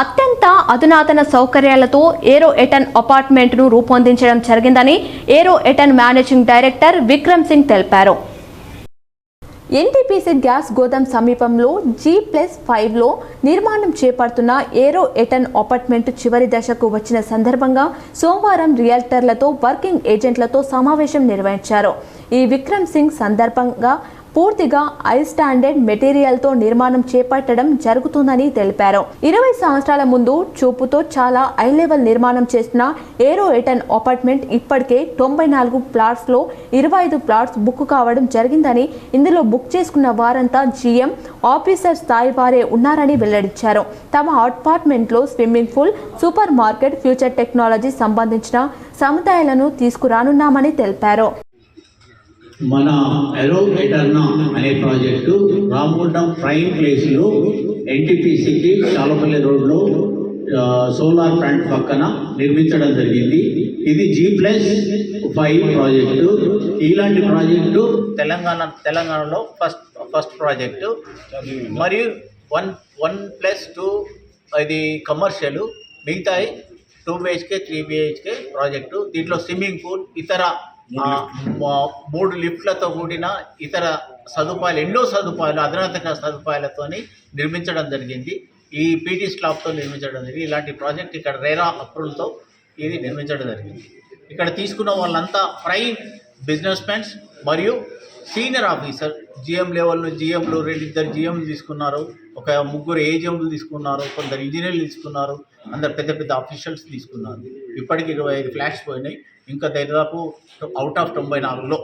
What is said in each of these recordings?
అత్యంత అధునాతన సౌకర్యాలతో ఏరో ఎటన్ అపార్ట్మెంట్ను రూపొందించడం జరిగిందని ఏరో ఎటన్ మేనేజింగ్ డైరెక్టర్ విక్రమ్ సింగ్ తెలిపారు. ఎన్టీపీసీ గ్యాస్ గోదాం సమీపంలో జీ ప్లస్ ఫైవ్లో నిర్మాణం చేపడుతున్న ఏరో ఎటన్ అపార్ట్మెంట్ చివరి దశకు వచ్చిన సందర్భంగా సోమవారం రియల్టర్లతో వర్కింగ్ ఏజెంట్లతో సమావేశం నిర్వహించారు. ఈ విక్రమ్ సింగ్ సందర్భంగా పూర్తిగా ఐ స్టాండర్డ్ మెటీరియల్తో నిర్మాణం చేపట్టడం జరుగుతుందని తెలిపారు. ఇరవై సంవత్సరాల ముందు చూపుతో చాలా ఐ లెవెల్ నిర్మాణం చేసిన ఏరో ఎటన్ అపార్ట్మెంట్ ఇప్పటికే తొంభై నాలుగు ప్లాట్స్లో ఇరవై ఐదు ప్లాట్స్ బుక్ కావడం జరిగిందని ఇందులో బుక్ చేసుకున్న వారంతా జీఎం ఆఫీసర్ స్థాయి వారే ఉన్నారని వెల్లడించారు. తమ అపార్ట్మెంట్లో swimming pool super market future technology సంబంధించిన సముదాయాలను తీసుకురానున్నామని తెలిపారు. మన ఎరో ఎటర్నా అనే ప్రాజెక్టు రామగుండం ప్రైమ్ ప్లేస్లో ఎన్టీపీసీకి చాలపల్లి రోడ్లో సోలార్ ప్లాంట్ పక్కన నిర్మించడం జరిగింది. ఇది జీ ప్లస్ ఫైవ్ ప్రాజెక్టు ఇలాంటి ప్రాజెక్టు తెలంగాణ తెలంగాణలో ఫస్ట్ ఫస్ట్ ప్రాజెక్టు మరియు వన్ వన్ ప్లస్ టూ ఇది కమర్షియల్ మిగతాయి two BHK three BHK project దీంట్లో స్విమ్మింగ్ పూల్ ఇతర మూడు లిఫ్ట్లతో కూడిన ఇతర సదుపాయాలు ఎన్నో సదుపాయాలు అధునాతన సదుపాయాలతోని నిర్మించడం జరిగింది. ఈ పీటీ స్లాబ్తో నిర్మించడం జరిగింది. ఇలాంటి ప్రాజెక్ట్ ఇక్కడ రేరా అప్రూవల్తో ఇది నిర్మించడం జరిగింది. ఇక్కడ తీసుకున్న వాళ్ళంతా ప్రైమ్ బిజినెస్ మ్యాన్స్ మరియు సీనియర్ ఆఫీసర్ జిఎం లెవెల్లో జిఎంలు రెండు ఇద్దరు జిఎంలు తీసుకున్నారు. ఒక ముగ్గురు ఏజిఎంలు తీసుకున్నారు కొందరు ఇంజనీర్లు తీసుకున్నారు అందరు పెద్ద పెద్ద ఆఫీషియల్స్ తీసుకున్నారు. ఇప్పటికి ఇరవై ఐదు ఫ్లాట్స్ పోయినాయి. ఇంకా దాదాపు అవుట్ ఆఫ్ తొంభై నాలుగులో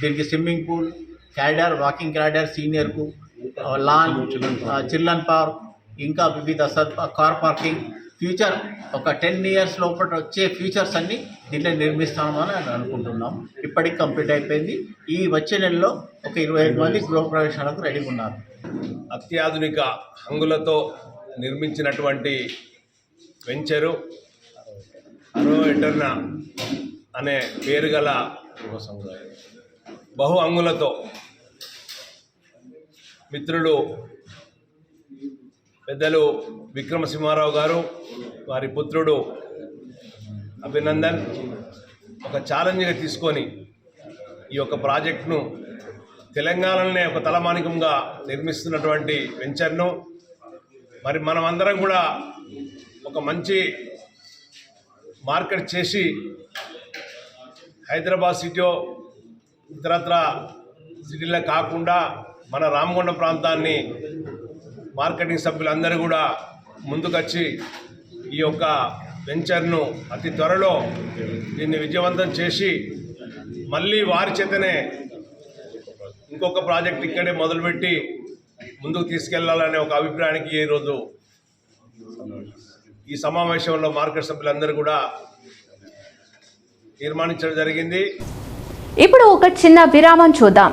దీనికి swimming pool corridor walking corridor సీనియర్కు lawn children park ఇంకా వివిధ సద్ కార్ పార్కింగ్ ఫ్యూచర్ ఒక టెన్ ఇయర్స్ లోపల వచ్చే ఫ్యూచర్స్ అన్నీ దీంట్లో నిర్మిస్తామని అని అనుకుంటున్నాం. ఇప్పటికి కంప్లీట్ అయిపోయింది. ఈ వచ్చే నెలలో ఒక ఇరవై ఐదు మంది గృహప్రవేశాలకు రెడీ ఉన్నారు. అత్యాధునిక హంగులతో నిర్మించినటువంటి వెంచరు అరో ఎటర్నా అనే పేరు గల బహు అంగులతో మిత్రులు పెద్దలు విక్రమసింహారావు గారు వారి పుత్రుడు అభినందన్ ఒక ఛాలెంజ్గా తీసుకొని ఈ యొక్క ప్రాజెక్టును తెలంగాణనే ఒక తలమానికంగా నిర్మిస్తున్నటువంటి వెంచర్ను మరి మనమందరం కూడా ఒక మంచి మార్కెట్ చేసి హైదరాబాద్ సిటీ ఇతరత్ర సిటీలో కాకుండా మన రామగుండం ప్రాంతాన్ని మార్కెటింగ్ సభ్యులందరూ కూడా ముందుకొచ్చి ఈ యొక్క వెంచర్ను అతి త్వరలో దీన్ని విజయవంతం చేసి మళ్ళీ వారి చేతనే ఇంకొక ప్రాజెక్ట్ ఇక్కడే మొదలుపెట్టి ముందుకు తీసుకెళ్ళాలనే ఒక అభిప్రాయానికి ఈరోజు ఈ సమావేశంలో మార్కెట్ సభ్యులందరూ కూడా తీర్మానించడం జరిగింది. ఇప్పుడు ఒక చిన్న విరామం చూద్దాం.